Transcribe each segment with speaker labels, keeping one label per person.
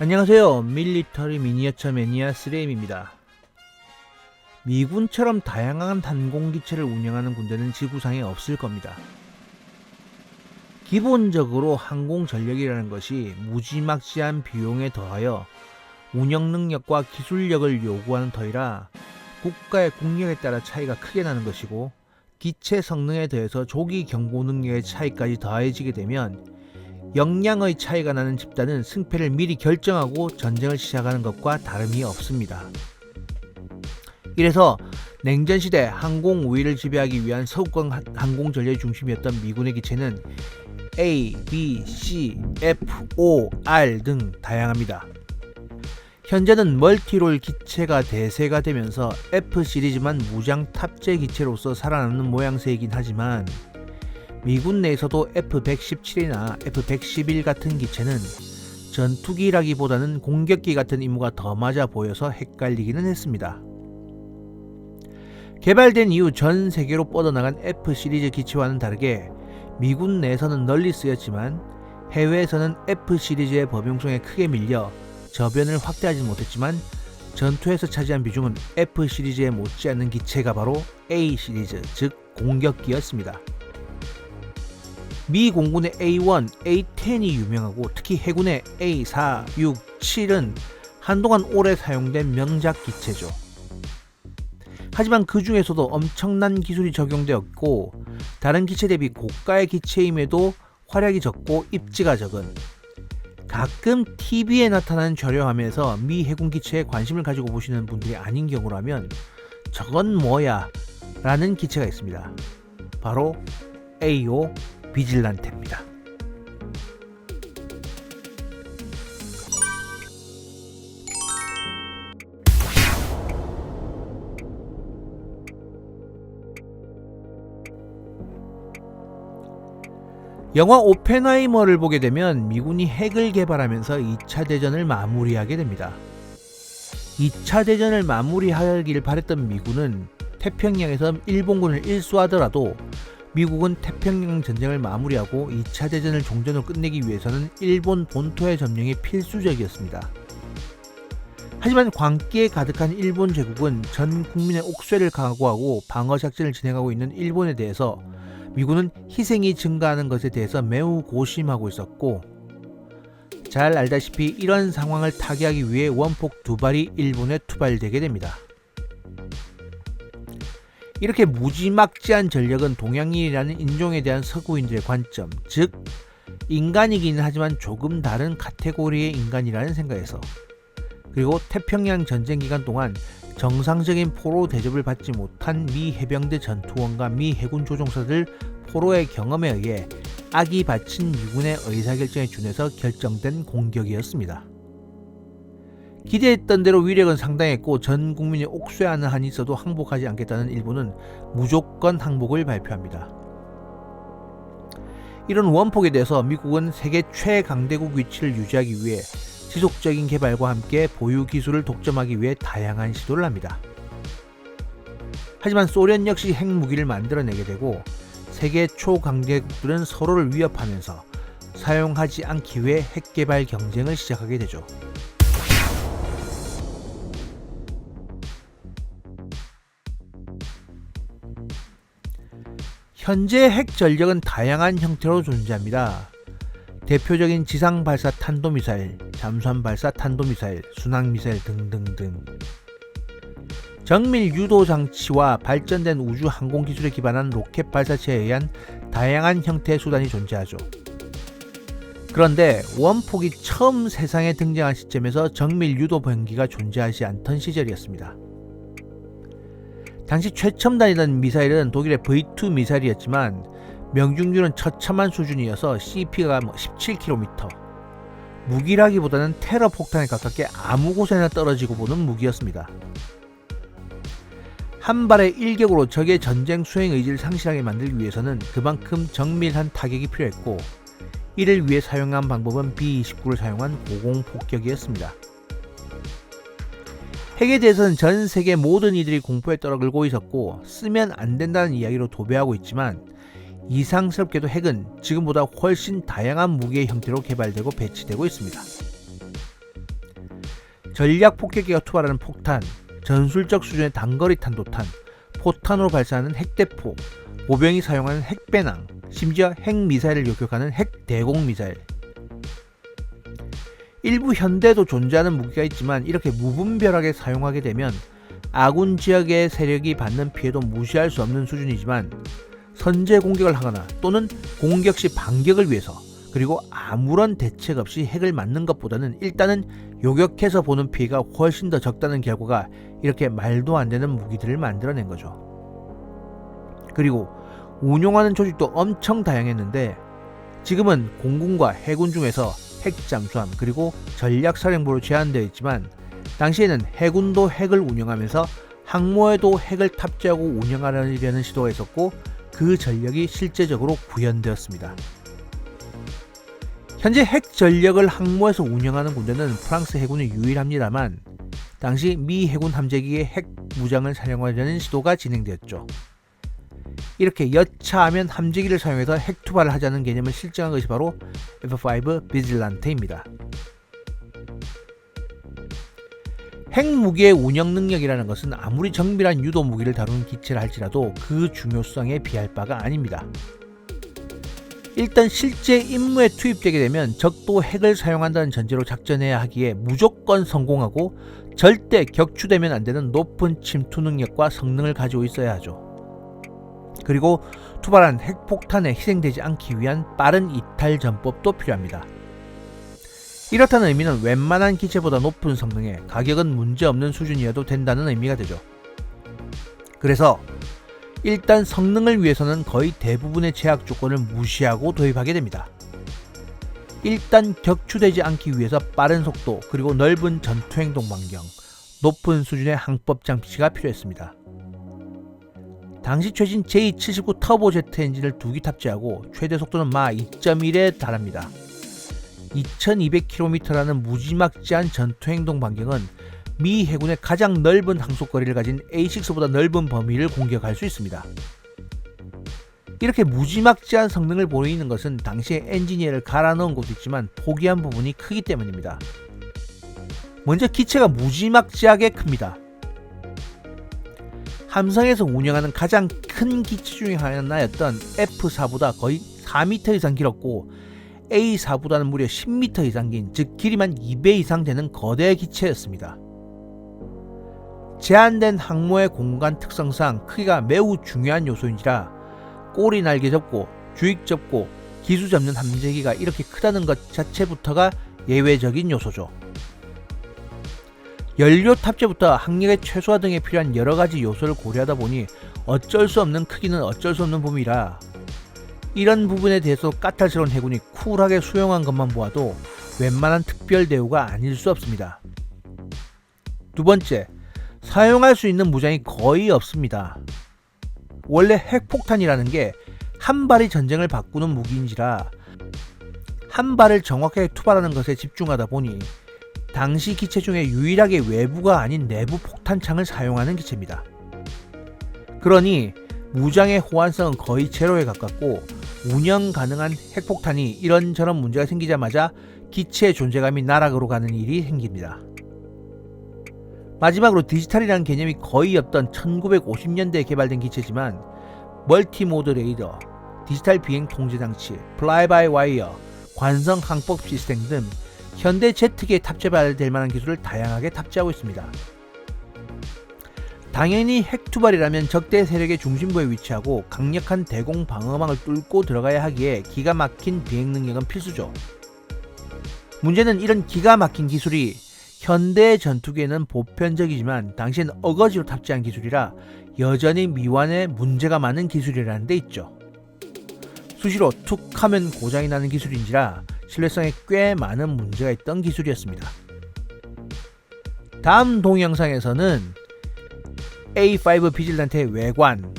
Speaker 1: 안녕하세요. 밀리터리 미니어처 매니아 스레임입니다. 미군처럼 다양한 항공기체를 운영하는 군대는 지구상에 없을 겁니다. 기본적으로 항공 전력이라는 것이 무지막지한 비용에 더하여 운영 능력과 기술력을 요구하는 터이라 국가의 국력에 따라 차이가 크게 나는 것이고 기체 성능에 더해서 조기 경보 능력의 차이까지 더해지게 되면 역량의 차이가 나는 집단은 승패를 미리 결정하고 전쟁을 시작하는 것과 다름이 없습니다. 이래서 냉전 시대 항공 우위를 지배하기 위한 서구권 하- 항공 전략의 중심이었던 미군의 기체는 A, B, C, F, O, R 등 다양합니다. 현재는 멀티롤 기체가 대세가 되면서 F 시리즈만 무장 탑재 기체로서 살아남는 모양새이긴 하지만 미군 내에서도 F-117이나 F-111 같은 기체는 전투기라기보다는 공격기 같은 임무가 더 맞아 보여서 헷갈리기는 했습니다. 개발된 이후 전 세계로 뻗어나간 F 시리즈 기체와는 다르게 미군 내에서는 널리 쓰였지만 해외에서는 F 시리즈의 범용성에 크게 밀려 저변을 확대하지 못했지만 전투에서 차지한 비중은 F 시리즈에 못지않는 기체가 바로 A 시리즈, 즉 공격기였습니다. 미 공군의 A1, A10이 유명하고 특히 해군의 A4, 6, 7은 한동안 오래 사용된 명작 기체죠. 하지만 그 중에서도 엄청난 기술이 적용되었고 다른 기체 대비 고가의 기체임에도 활약이 적고 입지가 적은 가끔 TV에 나타나는 저렴함에서 미 해군 기체에 관심을 가지고 보시는 분들이 아닌 경우라면 저건 뭐야 라는 기체가 있습니다. 바로 AO 비질란테입니다. 영화 오펜하이머를 보게 되면 미군이 핵을 개발하면서 2차 대전을 마무리하게 됩니다. 2차 대전을 마무리하길 바랬던 미군은 태평양에서 일본군을 일수하더라도 미국은 태평양 전쟁을 마무리하고 2차 대전을 종전으로 끝내기 위해서는 일본 본토의 점령이 필수적이었습니다. 하지만 광기에 가득한 일본 제국은 전 국민의 옥쇠를 각오하고 방어 작전을 진행하고 있는 일본에 대해서 미군은 희생이 증가하는 것에 대해서 매우 고심하고 있었고 잘 알다시피 이런 상황을 타개하기 위해 원폭 두 발이 일본에 투발되게 됩니다. 이렇게 무지막지한 전력은 동양인이라는 인종에 대한 서구인들의 관점, 즉 인간이기는 하지만 조금 다른 카테고리의 인간이라는 생각에서 그리고 태평양 전쟁 기간 동안 정상적인 포로 대접을 받지 못한 미 해병대 전투원과 미 해군 조종사들 포로의 경험에 의해 악이 바친 미군의 의사결정에 준해서 결정된 공격이었습니다. 기대했던 대로 위력은 상당했고 전 국민이 옥죄하는 한이 있어도 항복하지 않겠다는 일본은 무조건 항복을 발표합니다. 이런 원폭에 대해서 미국은 세계 최강대국 위치를 유지하기 위해 지속적인 개발과 함께 보유 기술을 독점하기 위해 다양한 시도를 합니다. 하지만 소련 역시 핵무기를 만들어내게 되고 세계 초강대국들은 서로를 위협하면서 사용하지 않기 위해 핵 개발 경쟁을 시작하게 되죠. 현재 핵 전력은 다양한 형태로 존재합니다. 대표적인 지상 발사 탄도미사일, 잠수함 발사 탄도미사일, 순항 미사일 등등등. 정밀 유도 장치와 발전된 우주 항공 기술에 기반한 로켓 발사체에 의한 다양한 형태의 수단이 존재하죠. 그런데 원폭이 처음 세상에 등장한 시점에서 정밀 유도 병기가 존재하지 않던 시절이었습니다. 당시 최첨단이던 미사일은 독일의 V2 미사일이었지만 명중률은 처참한 수준이어서 CP가 17km. 무기라기보다는 테러 폭탄에 가깝게 아무 곳에나 떨어지고 보는 무기였습니다. 한 발의 일격으로 적의 전쟁 수행 의지를 상실하게 만들기 위해서는 그만큼 정밀한 타격이 필요했고 이를 위해 사용한 방법은 B-29를 사용한 고공폭격이었습니다. 핵에 대해서는 전 세계 모든 이들이 공포에 떨어들고 있었고 쓰면 안 된다는 이야기로 도배하고 있지만 이상스럽게도 핵은 지금보다 훨씬 다양한 무기의 형태로 개발되고 배치되고 있습니다. 전략 폭격기가 투발하는 폭탄, 전술적 수준의 단거리 탄도탄, 포탄으로 발사하는 핵대포, 보병이 사용하는 핵배낭, 심지어 핵미사일을 요격하는 핵대공 미사일. 일부 현대도 존재하는 무기가 있지만 이렇게 무분별하게 사용하게 되면 아군 지역의 세력이 받는 피해도 무시할 수 없는 수준이지만 선제 공격을 하거나 또는 공격 시 반격을 위해서 그리고 아무런 대책 없이 핵을 맞는 것보다는 일단은 요격해서 보는 피해가 훨씬 더 적다는 결과가 이렇게 말도 안 되는 무기들을 만들어낸 거죠. 그리고 운용하는 조직도 엄청 다양했는데 지금은 공군과 해군 중에서 핵 잠수함 그리고 전략 사령부로 제한되어 있지만 당시에는 해군도 핵을 운영하면서 항모에도 핵을 탑재하고 운영하려는 시도가 있었고 그 전력이 실제적으로 구현되었습니다. 현재 핵 전력을 항모에서 운영하는 군대는 프랑스 해군이 유일합니다만 당시 미 해군 함재기의 핵 무장을 사용하려는 시도가 진행되었죠. 이렇게 여차하면 함재기를 사용해서 핵 투발을 하자는 개념을 실증한 것이 바로 F5 비질란테입니다. 핵무기의 운영 능력이라는 것은 아무리 정밀한 유도 무기를 다루는 기체를 할지라도 그 중요성에 비할 바가 아닙니다. 일단 실제 임무에 투입되게 되면 적도 핵을 사용한다는 전제로 작전해야 하기에 무조건 성공하고 절대 격추되면 안 되는 높은 침투 능력과 성능을 가지고 있어야 하죠. 그리고 투발한 핵폭탄에 희생되지 않기 위한 빠른 이탈 전법도 필요합니다. 이렇다는 의미는 웬만한 기체보다 높은 성능에 가격은 문제없는 수준이어도 된다는 의미가 되죠. 그래서 일단 성능을 위해서는 거의 대부분의 제약 조건을 무시하고 도입하게 됩니다. 일단 격추되지 않기 위해서 빠른 속도 그리고 넓은 전투 행동 반경, 높은 수준의 항법 장치가 필요했습니다. 당시 최신 J79 터보제트 엔진을 두 기 탑재하고 최대 속도는 마 2.1에 달합니다. 2200km라는 무지막지한 전투 행동 반경은 미 해군의 가장 넓은 항속거리를 가진 A6보다 넓은 범위를 공격할 수 있습니다. 이렇게 무지막지한 성능을 보이는 것은 당시에 엔지니어를 갈아 넣은 곳도 있지만 포기한 부분이 크기 때문입니다. 먼저 기체가 무지막지하게 큽니다. 함성에서 운영하는 가장 큰 기체 중의 하나였던 F4보다 거의 4m 이상 길었고 A4보다는 무려 10m 이상 긴, 즉 길이만 2배 이상 되는 거대 기체였습니다. 제한된 항모의 공간 특성상 크기가 매우 중요한 요소인지라 꼬리 날개 접고 주익 접고 기수 접는 함재기가 이렇게 크다는 것 자체부터가 예외적인 요소죠. 연료 탑재부터 항력의 최소화 등에 필요한 여러 가지 요소를 고려하다 보니 어쩔 수 없는 크기는 어쩔 수 없는 범위라 이런 부분에 대해서 까탈스러운 해군이 쿨하게 수용한 것만 보아도 웬만한 특별 대우가 아닐 수 없습니다. 두 번째, 사용할 수 있는 무장이 거의 없습니다. 원래 핵폭탄이라는 게 한 발이 전쟁을 바꾸는 무기인지라 한 발을 정확하게 투발하는 것에 집중하다 보니 당시 기체 중에 유일하게 외부가 아닌 내부 폭탄창을 사용하는 기체입니다. 그러니 무장의 호환성은 거의 제로에 가깝고 운영 가능한 핵폭탄이 이런저런 문제가 생기자마자 기체의 존재감이 나락으로 가는 일이 생깁니다. 마지막으로 디지털이라는 개념이 거의 없던 1950년대에 개발된 기체지만 멀티모드 레이더, 디지털 비행 통제 장치, 플라이 바이 와이어, 관성 항법 시스템 등 현대 제트기에 탑재될 만한 기술을 다양하게 탑재하고 있습니다. 당연히 핵투발이라면 적대 세력의 중심부에 위치하고 강력한 대공 방어망을 뚫고 들어가야 하기에 기가 막힌 비행 능력은 필수죠. 문제는 이런 기가 막힌 기술이 현대 전투기에는 보편적이지만 당시엔 어거지로 탑재한 기술이라 여전히 미완에 문제가 많은 기술이라는 데 있죠. 수시로 툭 하면 고장이 나는 기술인지라 신뢰성에 꽤 많은 문제가 있던 기술이었습니다. 다음 동영상에서는 A5 비질란트의 외관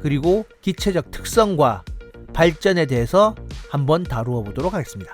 Speaker 1: 그리고 기체적 특성과 발전에 대해서 한번 다루어 보도록 하겠습니다.